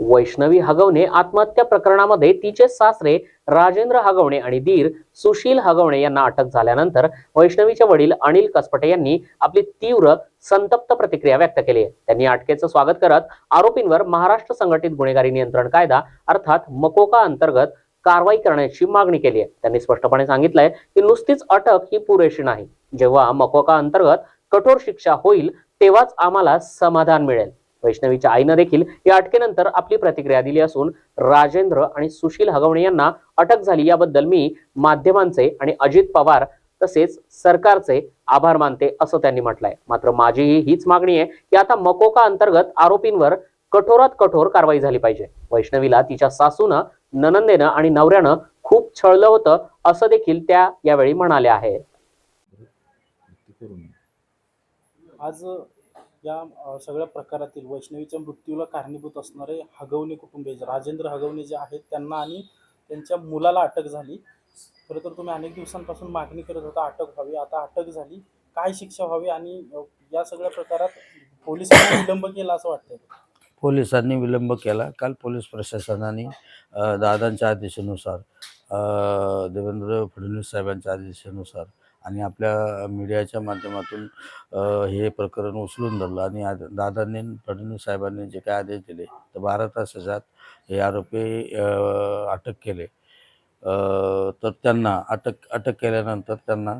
वैष्णवी हगवणे आत्महत्या प्रकरणामध्ये तिचे सासरे राजेंद्र हगवणे आणि दीर सुशील हगवणे यांना अटक झाल्यानंतर वैष्णवीचे वडील अनिल कसपटे यांनी आपली तीव्र संतप्त प्रतिक्रिया व्यक्त केली. आहे त्यांनी अटकेचं स्वागत करत आरोपींवर महाराष्ट्र संघटित गुन्हेगारी नियंत्रण कायदा अर्थात मकोका अंतर्गत कारवाई करण्याची मागणी केली आहे. त्यांनी स्पष्टपणे सांगितलंय की नुसतीच अटक ही पुरेशी नाही. जेव्हा मकोका अंतर्गत कठोर शिक्षा होईल तेव्हाच आम्हाला समाधान मिळेल. वैष्णवीच्या आईनं देखील या अटकेनंतर आपली प्रतिक्रिया दिली असून राजेंद्र आणि सुशील हगवणे यांना अटक झाली. याबद्दल मी माध्यमांचे आणि अजित पवार तसेच सरकारचे आभार मानते असं त्यांनी म्हटलंय. मात्र माझीही हीच मागणी आहे की आता मकोका अंतर्गत आरोपींवर कठोरात कठोर कारवाई झाली पाहिजे. वैष्णवीला तिच्या सासूनं ननंदेनं आणि नवऱ्यानं खूप छळलं होतं असं देखील त्या यावेळी म्हणाल्या आहेत. आज या सगळ्या प्रकारातील वैष्णवीच्या मृत्यूला कारणीभूत असणारे हगवणे कुटुंबीय राजेंद्र हगवणे जे आहेत त्यांना आणि त्यांच्या मुलाला अटक झाली. खरं तर तुम्ही अनेक दिवसांपासून मागणी करत होता अटक व्हावी. आता अटक झाली. काय शिक्षा व्हावी आणि या सगळ्या प्रकारात पोलिसांनी विलंब केला असं वाटतंय? पोलिसांनी विलंब केला. काल पोलीस प्रशासनाने दादांच्या आदेशानुसार देवेंद्र फडणवीस साहेबांच्या आदेशानुसार आणि आपल्या मीडियाच्या माध्यमातून हे प्रकरण उचलून धरलं. आणि आद- दादांनी फडणवीस साहेबांनी जे काय आदेश दिले तर बारा तासात हे आरोपी अटक केले. तर त्यांना अटक अटक केल्यानंतर त्यांना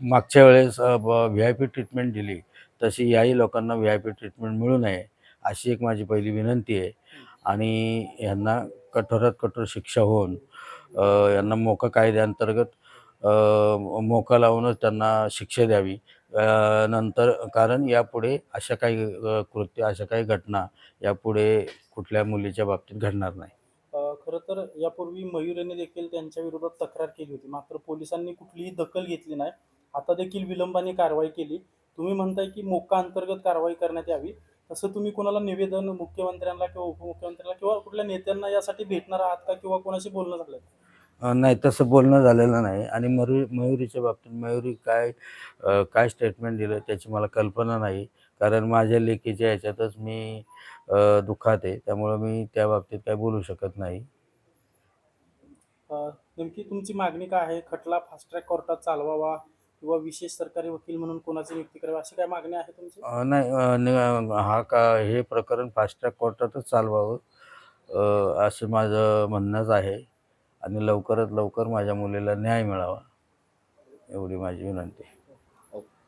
मागच्या वेळेस व्ही आय पी ट्रीटमेंट दिली. तशी याही लोकांना व्ही आय पी ट्रीटमेंट मिळू नये अशी एक माझी पहिली विनंती आहे. आणि यांना कठोरात कठोर शिक्षा होऊन यांना मोका कायद्याअंतर्गत मोका लावूनच त्यांना शिक्षा द्यावी. नंतर कारण यापुढे अशा काही कृत्य अशा काही घटना यापुढे कुठल्या मुलीच्या बाबतीत घडणार नाही. खरं तर यापूर्वी मयुरेने देखील त्यांच्या विरोधात तक्रार केली होती. मात्र पोलिसांनी कुठलीही दखल घेतली नाही. आता देखील विलंबाने कारवाई केली. तुम्ही म्हणताय की मोका अंतर्गत कारवाई करण्यात यावी. तसं तुम्ही कोणाला निवेदन मुख्यमंत्र्यांना किंवा उपमुख्यमंत्र्यांना किंवा कुठल्या नेत्यांना यासाठी भेटणार आहात का किंवा कोणाशी बोलणं झालं नाही तसं बोलणं झालेलं नाही. आणि मरु मयुरीच्या बाबतीत मयुरी काय काय स्टेटमेंट दिलं त्याची मला कल्पना नाही. कारण माझ्या लेखीच्या ह्याच्यातच मी दुःखात आहे. त्यामुळं मी त्या बाबतीत काय बोलू शकत नाही. नेमकी तुमची मागणी काय आहे? खटला फास्ट ट्रॅक कोर्टात चालवावा किंवा विशेष सरकारी वकील म्हणून कोणाची नियुक्ती करावी? अशी काय मागणी आहे तुमची? नाही हा का हे प्रकरण फास्ट ट्रॅक कोर्टातच चालवावं असं माझं म्हणणंच आहे. आणि लवकरात लवकर माझ्या मुलीला न्याय मिळावा एवढी माझी विनंती